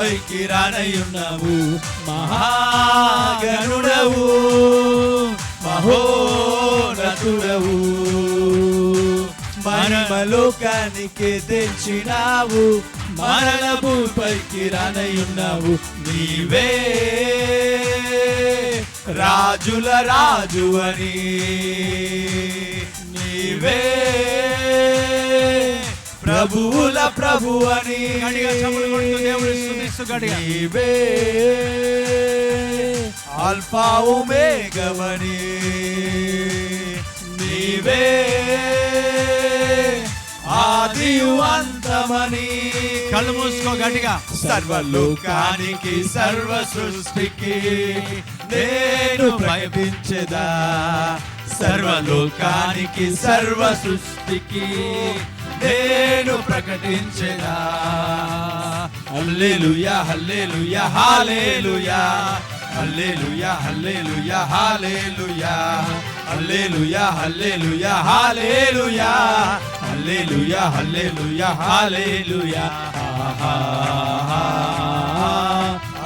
పైకి రానయ్యున్నావు మహాగణుడవు మహోనతుడవు మరణలోకానికి తెచ్చినావు మరణము పైకి రానయ్యున్నావు నీవే రాజుల రాజు అని నీవే ప్రభువుల ప్రభు అని. నీవే అల్పావు మేఘవని నీవే ఆదివంతమని కళ్ళు మూసుకో గట్టిగా. సర్వలోకానికి సర్వ సృష్టికి నేను ప్రయపించదా సర్వలోకానికి సర్వ సృష్టికి నేను ప్రకటించేదా హల్లెలూయా హల్లెలూయా హాలేలుయా హల్లెలూయా హల్లెలూయా హాలేలుయా హల్లెలూయా హల్లెలూయా హాలేలుయా హల్లెలూయా హల్లెలూయా హాలేలుయా హాలేలుయా ఆహా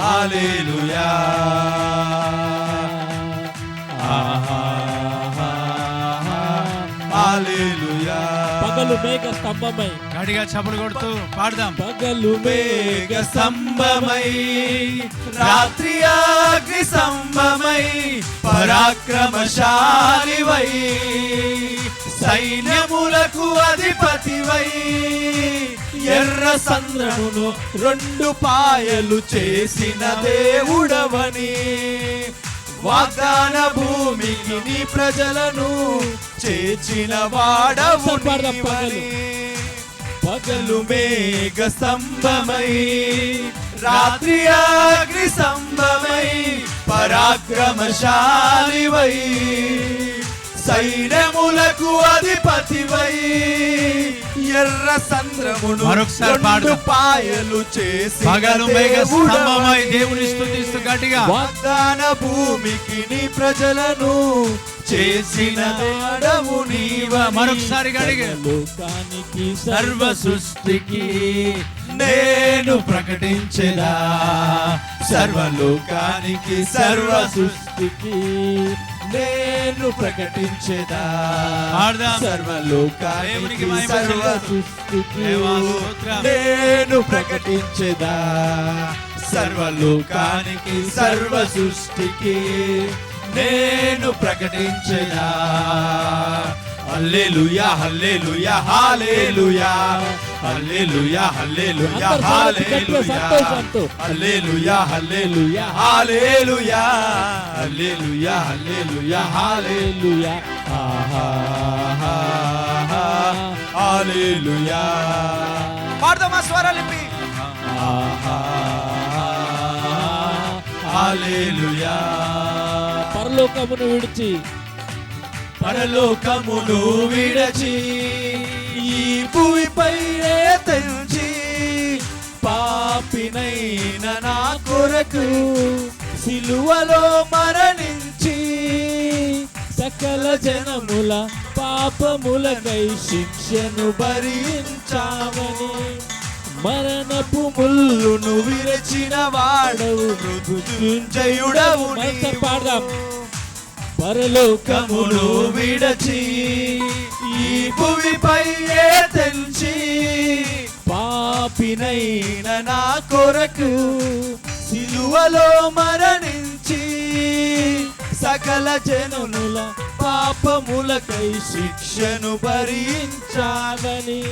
హాలేలుయా పగలు మేఘ స్తంభమై. గట్టిగా చప్పలు కొడుతూ పాడదాం. పగలు మేఘ స్తంభమై రాత్రి అగ్ని స్తంభమై పరాక్రమశాలివై సైన్యములకు అధిపతివై. ఎర్ర సంద్రమును రెండు పాయలు చేసిన దేవుడవని వాగ్దాన భూమికి నీ ప్రజలను చేర్చిన వాడవు. పగలు మేఘ స్తంభమై రాత్రి అగ్ని స్తంభమై పరాక్రమశాలివై సైన్యములకు అధిపతివై ఎర్ర సంద్రమును మరొకసారి పాడదాం. పాయలు చేసి పగలు మేఘ స్తంభమై దేవుని స్తుతిస్తూ గట్టిగా వాగ్దాన భూమికి నీ ప్రజలను చేసిన వాడవు నీవని. మరొకసారి గడిగా లోకానికి సర్వ సృష్టికి నేను ప్రకటించదా సర్వలోకానికి సర్వ సృష్టికి నేను ప్రకటించదా సర్వలోకానికి సర్వ. సృష్టికి. నేను ప్రకటించదా సర్వలోకానికి సర్వ సృష్టికి నేను ప్రకటించదా హల్లెలూయా హల్లెలూయా హల్లెలూయా. హల్లెలూయా హల్లెలూయా హల్లెలూయా. హల్లెలూయా హల్లెలూయా హల్లెలూయా. హల్లెలూయా హల్లెలూయా హల్లెలూయా. పాడదామా స్వరాలిపి హల్లెలూయా. పరలోకమును విడిచి పరలోకమును విడచి ఈ భూమిపై తెంచి పాపినైన నా కొరకు సిలువలో మరణించి సకల జనముల పాపములకై శిక్షను భరించావని మరణపు ముల్లును ముల్లును విరచిన వాడవు నీవు. పాడదాం. పరలోకమును విడచి ఈ భూమిపై తెంచి పాపినైన నా కొరకు సిలువలో మరణించి సకల జనుల పాపములకై శిక్షను భరించాలని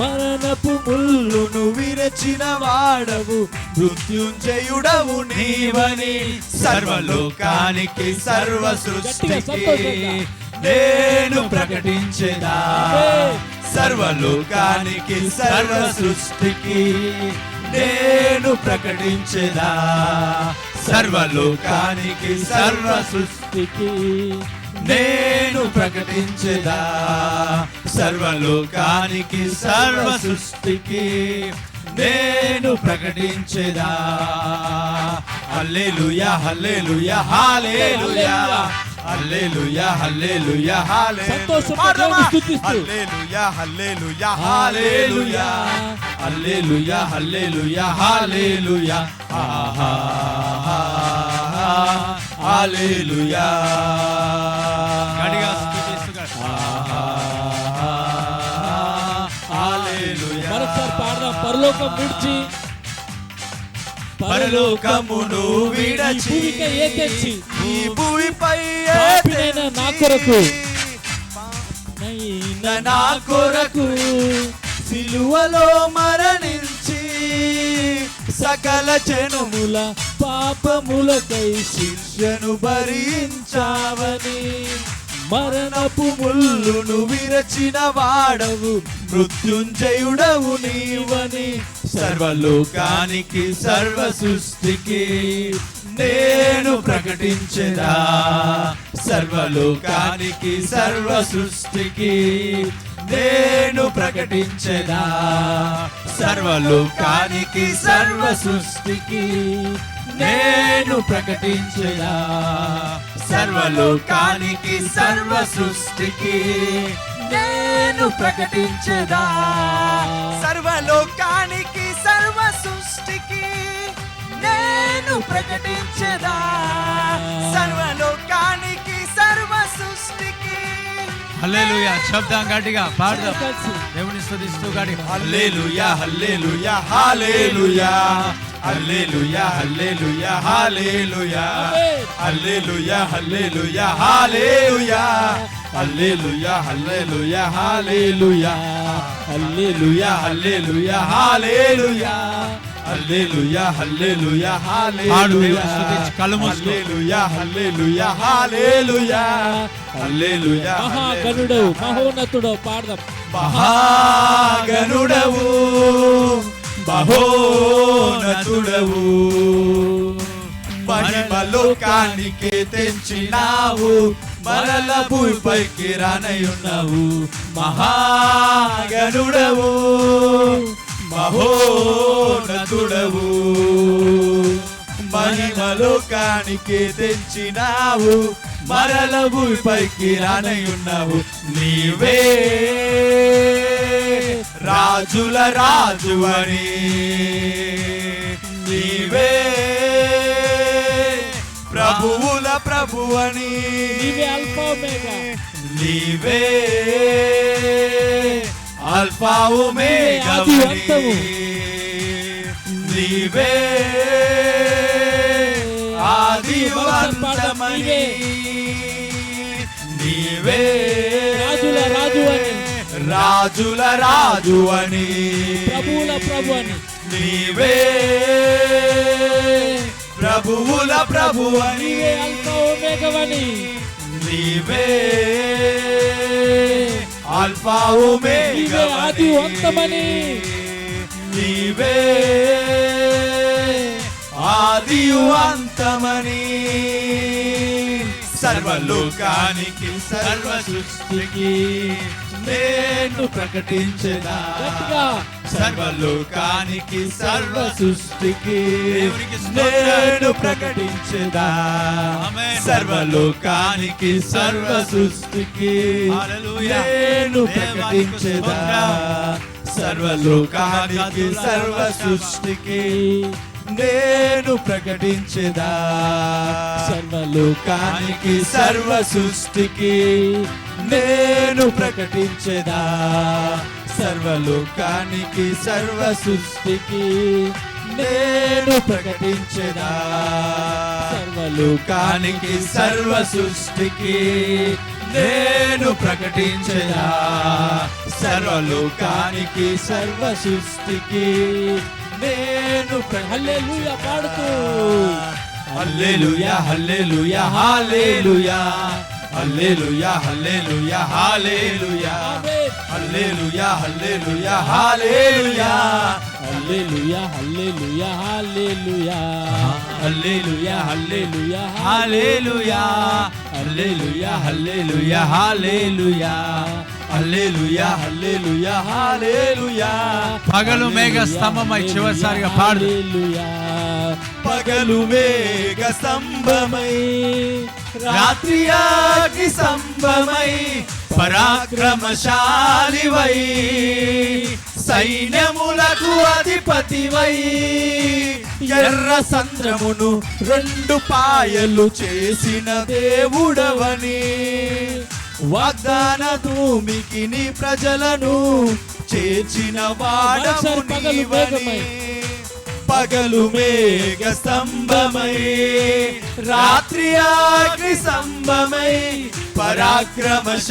మరణపు ముల్లును విరచిన వాడవు మృత్యుంజయుడవు నీవని. సర్వలోకానికి సర్వ సృష్టికి. నేను ప్రకటించేదా? సర్వలోకానికి సర్వ సృష్టికి నేను ప్రకటించేదా? సర్వలోకానికి సర్వ సృష్టికి నేను ప్రకటించేదా సర్వలోకానికి సర్వ సృష్టికి నేను ప్రకటించేదా? హల్లెలూయా హల్లెలూయా హల్లెలూయా. హల్లెలూయా హల్లెలూయా పాడదామా? దేవుని స్తుతిస్తూ. హల్లెలూయా హల్లెలూయా హల్లెలూయా. హల్లెలూయా హల్లెలూయా హల్లెలూయా. ఆహా హల్లెలూయా. పరలోకం విడిచి పరలోకమును విడచి భూమికై ఏ తెచ్చి ఈ భూమిపై నా కొరకు. నా కొరకు సిలువలో మరణించి సకల జనముల ముల పాపములకై శిక్షను భరించావని. మరణపు ముల్లును విరచిన వాడవు మృత్యుంజయుడవు నీవని. సర్వలోకానికి సర్వ సృష్టికి నేను ప్రకటించదా. సర్వలోకానికి సర్వ సృష్టికి నేను ప్రకటించదా. సర్వలోకానికి సర్వ సృష్టికి నేను ప్రకటించదా. సర్వలోకానికి సర్వ సృష్టికి నేను ప్రకటించదా. సర్వలోకానికి సర్వ సృష్టికి నేను ప్రకటించదా. సర్వలోకానికి సర్వ సృష్టికి హల్లెలూయా శబ్దం గట్టిగా పాడదాం. దేవుని స్తుతిస్తూ గట్టిగా. హల్లెలూయా హల్లెలూయా హల్లెలూయా. హల్లెలూయా హల్లెలూయా హల్లెలూయా హల్లెలూయా హల్లెలూయా హల్లెలూయా హల్లెలూయా హల్లెలూయా హల్లెలూయా హల్లెలూయా హల్లెలూయా హల్లెలూయా హల్లెలూయా హల్లెలూయా హల్లెలూయా కళ్ళు మూసుకో. హల్లెలూయా హల్లెలూయా హల్లెలూయా హల్లెలూయా మహాగణుడవు మహోన్నతుడవు పాడదాం. మహాగణుడవు మహోనతుడవు మహిమ తెచ్చినావు మరల భూపైకి రానయున్నావు. మహాగనుడవు. మహోనతుడవు మహిమలోకానికి తెచ్చినావు మరల భూమిపైకి రానయున్నావు. నీవే రాజుల రాజువని. నీవే ప్రభువుల ప్రభువని. నీవే అల్ఫా ఒమేగా. నీవే ఒమేగవని అంతము. నీవే రాజుల రాజు అని. రాజుల రాజు అని ప్రభువుల ప్రభు అని. నీవే ప్రభువుల ప్రభు అని ఒమేగవని నీవే ఆల్ఫా నీవే ఆది అంతమని. నీవే ఆది అంతమని సర్వలోకానికి సర్వ సృష్టికి నేను ప్రకటించదా. సర్వలోకానికి సర్వ సృష్టికి. నేను ప్రకటించదా. సర్వలోకానికి సర్వ సృష్టికి. నేను ప్రకటించదా. సర్వలోకానికి సర్వ సృష్టికి నేను ప్రకటించదా? సర్వలోకానికి సర్వ సృష్టికి నేను ప్రకటించదా? సర్వలోకానికి సర్వ సృష్టికి నేను ప్రకటించదా? సర్వలోకానికి సర్వ సృష్టికి నేను ప్రకటించదా? సర్వలోకానికి సర్వ సృష్టికి నేను హల్లెలూయా పాడుతూ. హల్లెలూయా హల్లెలూయా హల్లెలూయా. హల్లెలూయా హల్లెలూయా హల్లెలూయా. హల్లెలూయా హల్లెలూయా హల్లెలూయా. హల్లెలూయా హల్లెలూయా హల్లెలూయా. హల్లెలూయా హల్లెలూయా హల్లెలూయా. హల్లెలూయా హల్లెలూయా హల్లెలూయా. హల్లెలూయా హల్లెలూయా హల్లెలూయా పగలు మేఘ స్తంభమై చివరిసారిగా పాడు. పగలు మేఘ స్తంభమై రాత్రియాగి సంభమై పరాక్రమశాలివై సైన్యములకు అధిపతివై. ఎర్ర సంద్రమును రెండు పాయలు చేసిన దేవుడవని. వాగ్దాన భూమికి నీ ప్రజలను చేర్చిన ఒకసారి పగలు నీవని. మేఘమై. పగలు మేఘ స్తంభమై రాత్రి అగ్ని స్తంభమై. పరాక్రమశాలివై.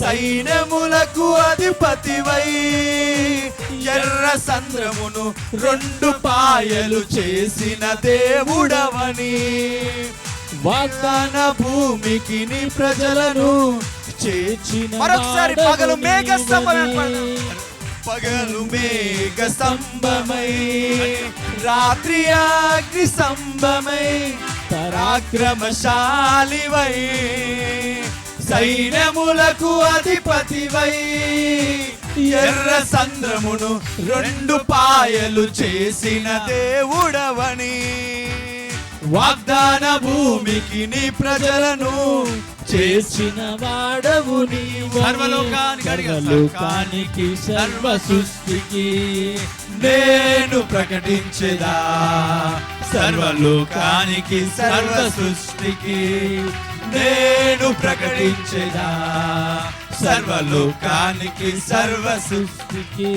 సైన్యములకు అధిపతివై. ఎర్ర సంద్రమును రెండు పాయలు చేసిన దేవుడవని. వాగ్దాన భూమికి నీ ప్రజలను చేర్చిన మరొకసారి పగలు మేఘ. పగలు మేఘ స్తంభమై. రాత్రి అగ్ని స్తంభమై పరాక్రమశాలివై. సైన్యములకు అధిపతివై. ఎర్ర సంద్రమును రెండు పాయలు చేసిన దేవుడవని. వాగ్దాన భూమికి నీ ప్రజలను చేసిన వాడవు సర్వలోకానికి సర్వ సృష్టికి నేను ప్రకటించేదా. సర్వలోకానికి సర్వ సృష్టికి నేను ప్రకటించేదా. సర్వలోకానికి సర్వ సృష్టికి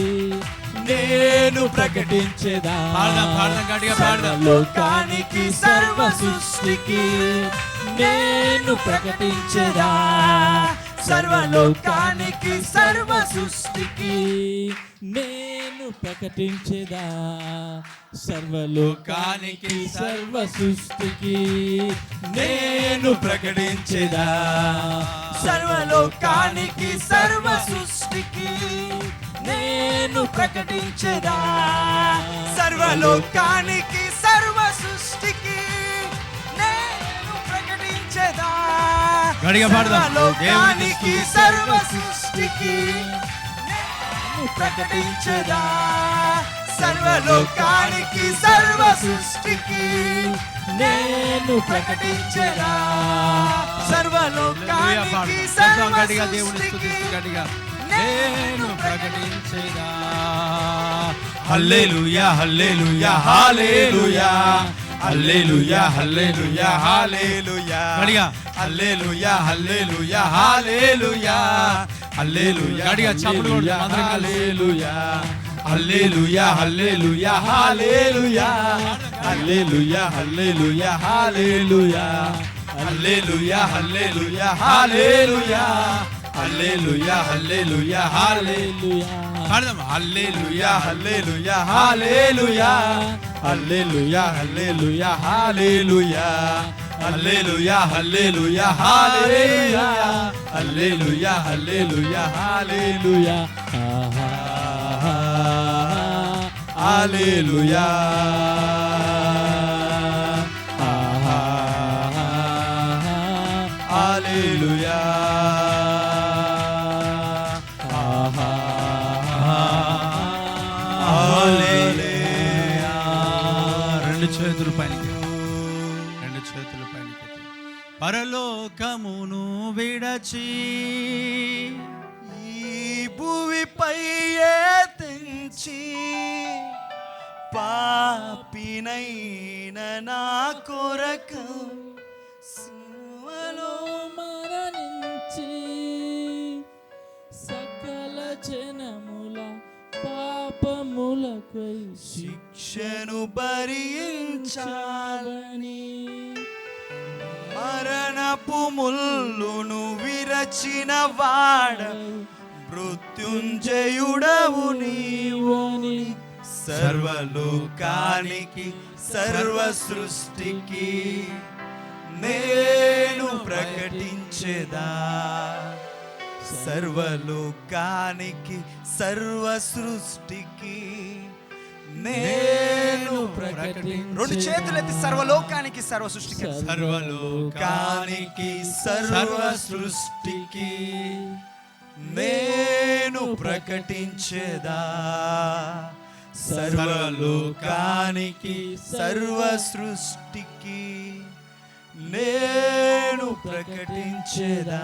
నేను ప్రకటించేదా? పాడదాం, పాడదాం, గట్టిగా పాడదాం. లోకానికి సర్వ సృష్టికి నేను ప్రకటించదా? సర్వలోకానికి సర్వ సృష్టికి నేను ప్రకటించదా? సర్వలోకానికి సర్వ సృష్టికి నేను ప్రకటించేదా? సర్వలోకానికి సర్వ సృష్టికి నేను ప్రకటించదా? సర్వలోకానికి సర్వ సృష్టికి నేను ప్రకటించదా? పాడదాం. సర్వలోకానికి సర్వ సృష్టికి నేను ప్రకటించదా? సర్వలోకానికి సర్వ సృష్టికి నేను ప్రకటించదా? సర్వలోకానికి సర్వ సృష్టికి నేను ప్రకటించేదా? హల్లేలుయా హల్లేలుయా హాలేలుయా హల్లేలుయా హల్లేలుయా హాలేలుయా అడిగా హల్లేలుయా హల్లేలుయా హాలేలుయా హల్లేలుయా అడిగా చప్పుడు హాలేలుయా హల్లేలుయా హల్లేలుయా. హాలేలుయా హల్లేలుయా హల్లేలుయా. హాలేలుయా హల్లేలుయా హల్లేలుయా. హాలేలుయా హల్లెలూయా హల్లెలూయా హల్లెలూయా పాడదాం హల్లెలూయా హల్లెలూయా హల్లెలూయా హల్లెలూయా హల్లెలూయా హల్లెలూయా హల్లెలూయా హల్లెలూయా హల్లెలూయా హల్లెలూయా హల్లెలూయా హల్లెలూయా హల్లెలూయా హల్లెలూయా రెండు చేతులు పైకి రెండు చేతులు పైకి పరలోకమును విడచి ఈ భూమిపై తెంచి పాపినైన నా కొరకు సిలువలో మరణించి సకల జనము పాపములకై శిక్షను భరించాలని మరణపు ముల్లును విరచిన వాడ మృత్యుంజయుడవు నీవని సర్వలోకానికి సర్వ సృష్టికి నేను ప్రకటించేదా? సర్వలోకానికి సర్వ సృష్టికి నేను రెండు చేతులెత్తి సర్వలోకానికి సర్వ సృష్టికి సర్వలోకానికి సర్వ సృష్టికి నేను ప్రకటించేదా? సర్వలోకానికి సర్వ సృష్టికి నేను ప్రకటించేదా?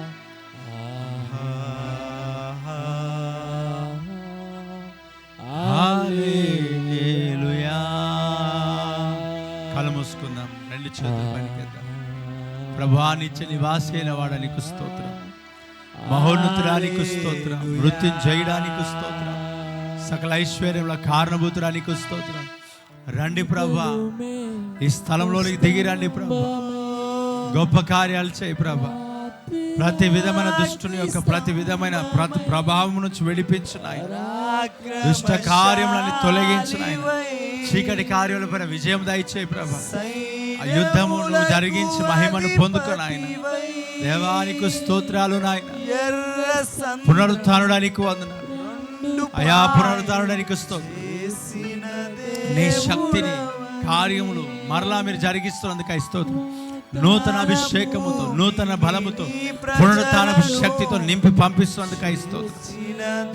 చేతులు పైకెత్తాం ప్రభా నిత్య నివాసైన వాడానికి స్తోత్రం. మహోన్నతురానికి స్తోత్రం. మృత్యుం చేయడానికి స్తోత్రం. సకల ఐశ్వర్యముల కారణభూతురానికి స్తోత్రం. రండి ప్రభా. ఈ స్థలంలోనికి దిగి రండి ప్రభా. గొప్ప కార్యాలు చేయి ప్రభా. ప్రతి విధమైన దుష్టుని యొక్క ప్రతి విధమైన ప్రతి ప్రభావం నుంచి విడిపించున్నాయి దుష్ట కార్యములని తొలగించిన చీకటి కార్యాలపైన విజయం దయచేయి ప్రభా. ఆ యుద్ధము నువ్వు జరిగించి మహిమను పొందుకొని ఆయన దేవానికి స్తోత్రాలు నాయన. పునరుత్థానుడానికి వందనాలు అయా పునరుత్థానుడానికి స్తోత్రం. నీ శక్తిని కార్యములు మరలా మీరు జరిగిస్తున్నందుకు స్తోత్రం. నూతన అభిషేకముతో నూతన బలముతో పునరుత్థాన శక్తితో నింపి పంపిస్తున్నందుకు స్తోత్రం.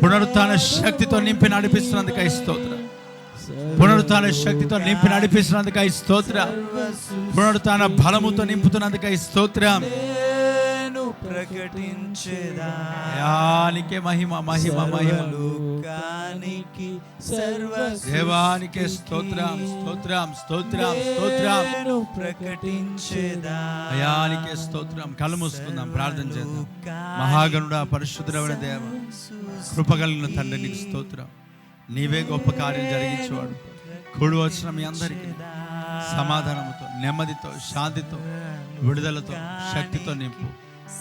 పునరుత్థాన శక్తితో నింపి నడిపిస్తున్నందుకు స్తోత్రం. పునరుత్థాన శక్తితో నింపి నడిపిస్తున్నందుకు స్తోత్రం. పునరుత్థాన బలముతో నింపుతున్నందుకు స్తోత్రం. నేను ప్రకటించేదా యానికే మహిమ మహిమ మహిమ. లోకానికి సర్వ దేవానికే స్తోత్రం స్తోత్రం స్తోత్రం స్తోత్రం. నేను ప్రకటించేదా అయానికే స్తోత్రం. కళ్ళు మూసుకుందాం ప్రార్థన చేద్దాం. మహాగణుడ పరిశుద్ధుడమైన దేవ కృపగలిగిన తండ్రి నీకు స్తోత్రం. నీవే గొప్ప కార్యం జరిగించేవాడు. కూడి వచ్చిన మీ అందరికీ సమాధానముతో నెమ్మదితో శాంతితో విడుదలతో శక్తితో నింపు.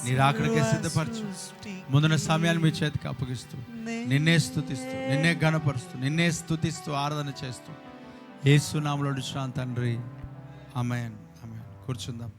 నీ రాకడికే సిద్ధపరచు. ముందున్న సమయాన్ని మీ చేతికి అప్పగిస్తూ. నిన్నే స్థుతిస్తూ నిన్నే గణపరుస్తూ నిన్నే స్థుతిస్తూ ఆరాధన చేస్తూ. ఏసునామలో తండ్రి. అమయన్ అమయన్ కూర్చుందాం.